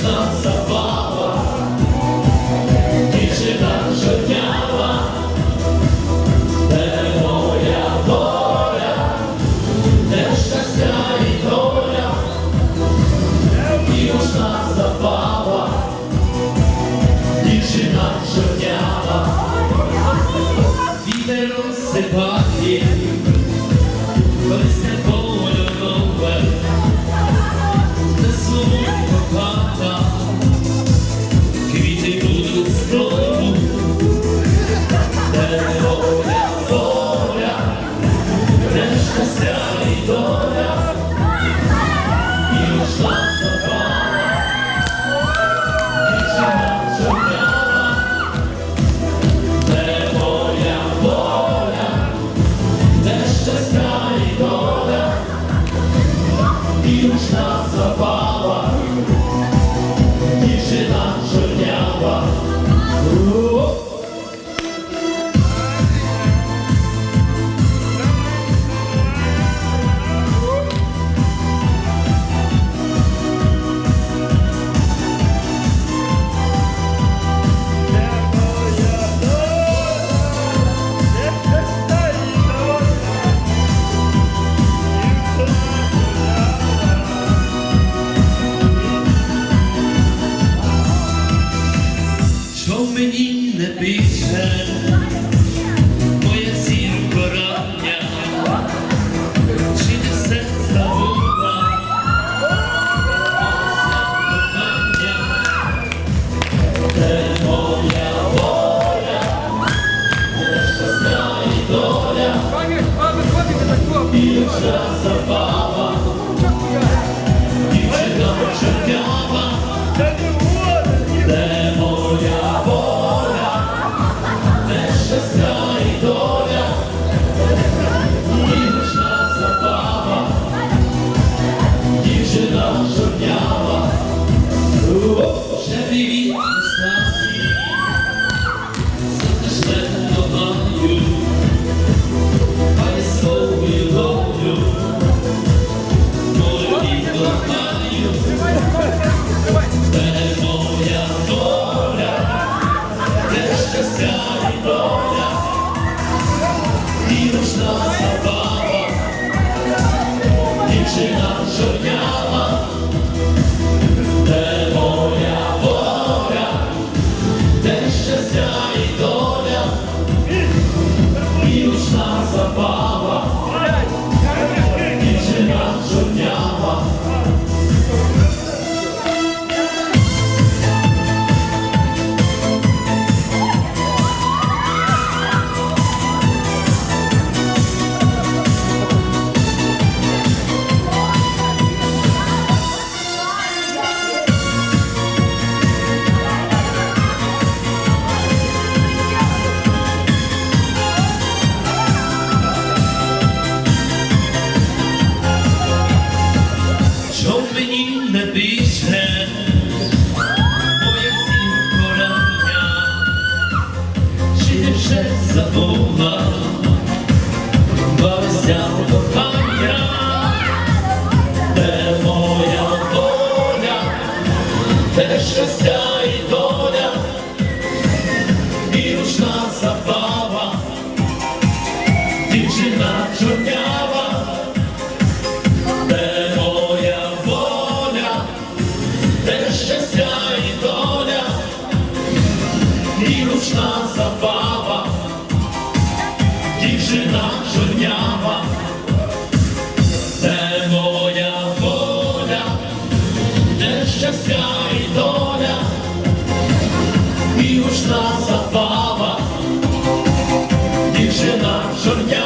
нічна забава, дівчина жоднява, де моя доля, де щастя і доля, нічна забава, дівчина жоднява, вітер розсипає, Ooh. soñar. минула, Борся кохання, де моя доля, де щастя. тишина щоднява, де моя воля, де щастя і доля, і гучна забава, дівчина чорня.